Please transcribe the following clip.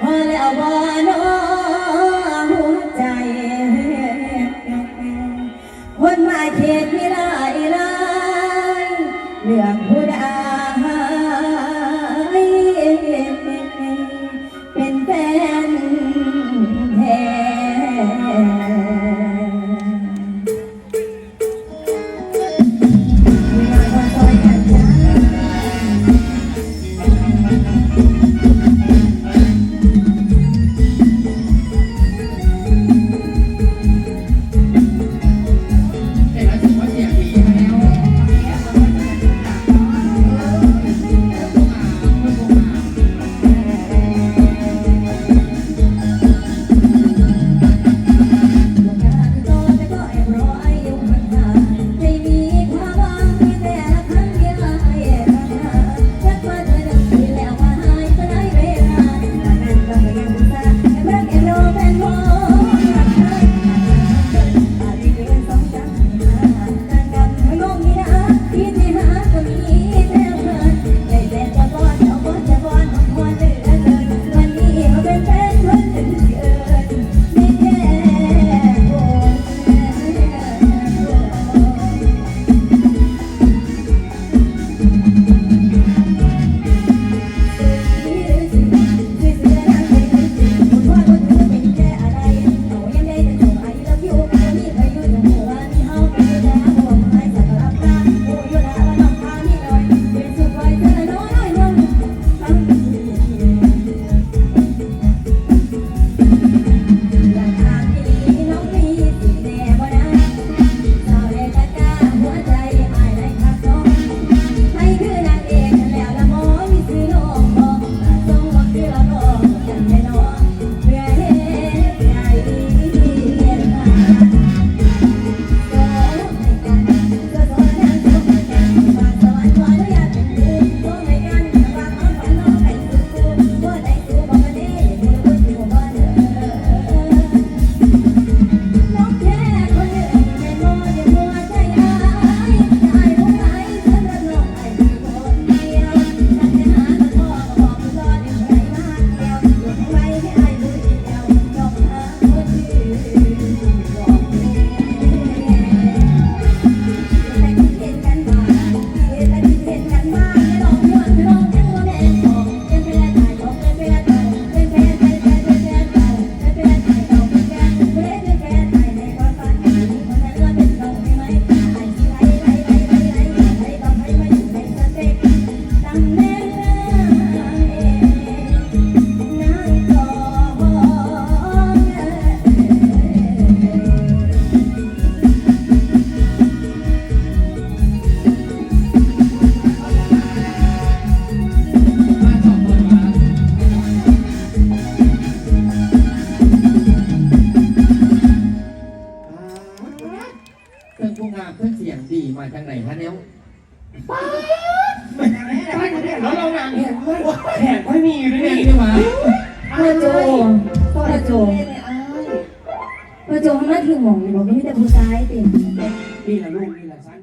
พอแล้วบ่นอหัวใจวนมาเขตวิไลไลเลือกผู้ใด เพื่อเสียงดีมาจากไหนฮะเนี้ยไปแล้วเราหนังแขกเพื่อแหกไม่มีเลยนี่ใช่ไหมพระโจพระโจพระโจมาถึงหมองอยู่บอกไม่ได้แต่ผู้ชายเต็มนี่แหละลูกนี่แหละสัน